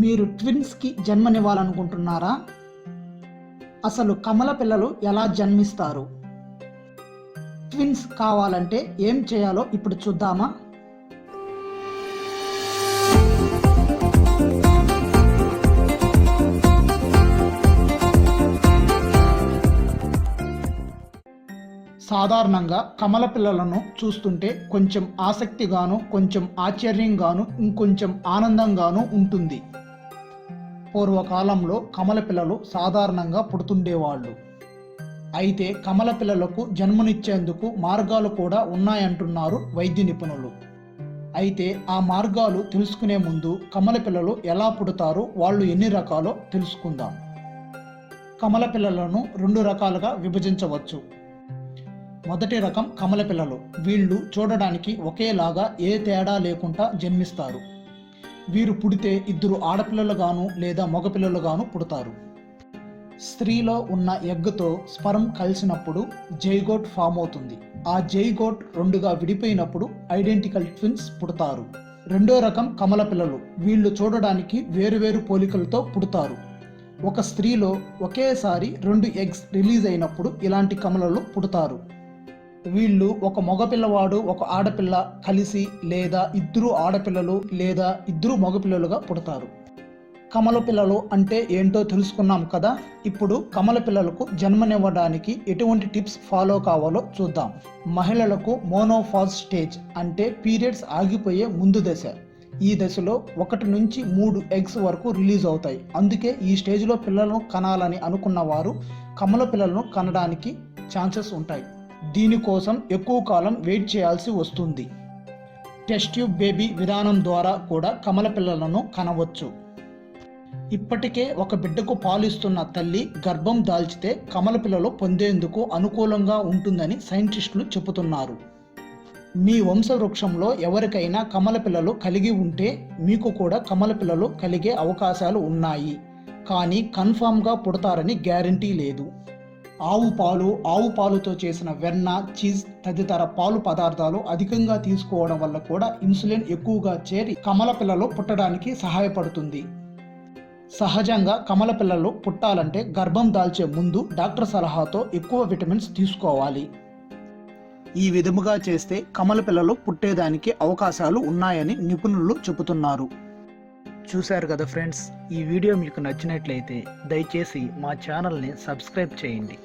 మీరు ట్విన్స్కి జన్మనివ్వాలనుకుంటున్నారా? అసలు కమల పిల్లలు ఎలా జన్మిస్తారు? ట్విన్స్ కావాలంటే ఏం చేయాలో ఇప్పుడు చూద్దామా? సాధారణంగా కమల పిల్లలను చూస్తుంటే కొంచెం ఆసక్తిగాను కొంచెం ఆశ్చర్యంగాను ఇంకొంచెం ఆనందంగాను ఉంటుంది. పూర్వకాలంలో కమల పిల్లలు సాధారణంగా పుడుతుండేవాళ్ళు. అయితే కమల పిల్లలకు జన్మనిచ్చేందుకు మార్గాలు కూడా ఉన్నాయంటున్నారు వైద్య నిపుణులు. అయితే ఆ మార్గాలు తెలుసుకునే ముందు కమల పిల్లలు ఎలా పుడతారో వాళ్ళు ఎన్ని రకాలో తెలుసుకుందాం. కమల పిల్లలను రెండు రకాలుగా విభజించవచ్చు. మొదటి రకం కమల పిల్లలు. వీళ్ళు చూడడానికి ఒకేలాగా ఏ తేడా లేకుండా జన్మిస్తారు. వీరు పుడితే ఇద్దరు ఆడపిల్లలుగాను లేదా మగపిల్లలుగాను పుడతారు. స్త్రీలో ఉన్న ఎగ్గుతో స్పరం కలిసినప్పుడు జైగోట్ ఫామ్ అవుతుంది. ఆ జైగోట్ రెండుగా విడిపోయినప్పుడు ఐడెంటికల్ ట్విన్స్ పుడతారు. రెండో రకం కమల పిల్లలు. వీళ్ళు చూడడానికి వేరువేరు పోలికలతో పుడతారు. ఒక స్త్రీలో ఒకేసారి రెండు ఎగ్స్ రిలీజ్ అయినప్పుడు ఇలాంటి కమలలు పుడతారు. వీళ్ళు ఒక మగపిల్లవాడు ఒక ఆడపిల్ల కలిసి లేదా ఇద్దరు ఆడపిల్లలు లేదా ఇద్దరు మగపిల్లలుగా పుడతారు. కమల పిల్లలు అంటే ఏంటో తెలుసుకున్నాం కదా? ఇప్పుడు కమల పిల్లలకు జన్మనివ్వడానికి ఎటువంటి టిప్స్ ఫాలో కావాలో చూద్దాం. మహిళలకు మోనోఫాజ్ స్టేజ్ అంటే పీరియడ్స్ ఆగిపోయే ముందు దశ. ఈ దశలో ఒకటి నుంచి మూడు ఎగ్స్ వరకు రిలీజ్ అవుతాయి. అందుకే ఈ స్టేజ్లో పిల్లలను కనాలని అనుకున్న వారు కమల పిల్లలను కనడానికి ఛాన్సెస్ ఉంటాయి. దీనికోసం ఎక్కువ కాలం వెయిట్ చేయాల్సి వస్తుంది. టెస్ట్ ట్యూబ్ బేబీ విధానం ద్వారా కూడా కమల పిల్లలను కనవచ్చు. ఇప్పటికే ఒక బిడ్డకు పాలిస్తున్న తల్లి గర్భం దాల్చితే కమల పిల్లలు పొందేందుకు అనుకూలంగా ఉంటుందని సైంటిస్టులు చెబుతున్నారు. మీ వంశవృక్షంలో ఎవరికైనా కమల పిల్లలు కలిగి ఉంటే మీకు కూడా కమల పిల్లలు కలిగే అవకాశాలు ఉన్నాయి. కానీ కన్ఫామ్గా పుడతారని గ్యారంటీ లేదు. ఆవు పాలు ఆవు పాలుతో చేసిన వెన్న చీజ్ తదితర పాలు పదార్థాలు అధికంగా తీసుకోవడం వల్ల కూడా ఇన్సులిన్ ఎక్కువగా చేరి కమల పిల్లలు పుట్టడానికి సహాయపడుతుంది. సహజంగా కమల పిల్లలు పుట్టాలంటే గర్భం దాల్చే ముందు డాక్టర్ సలహాతో ఎక్కువ విటమిన్స్ తీసుకోవాలి. ఈ విధముగా చేస్తే కమల పిల్లలు పుట్టేదానికి అవకాశాలు ఉన్నాయని నిపుణులు చెబుతున్నారు. చూశారు కదా ఫ్రెండ్స్ ఈ వీడియో మీకు నచ్చినట్లయితే దయచేసి మా ఛానల్ని సబ్స్క్రైబ్ చేయండి.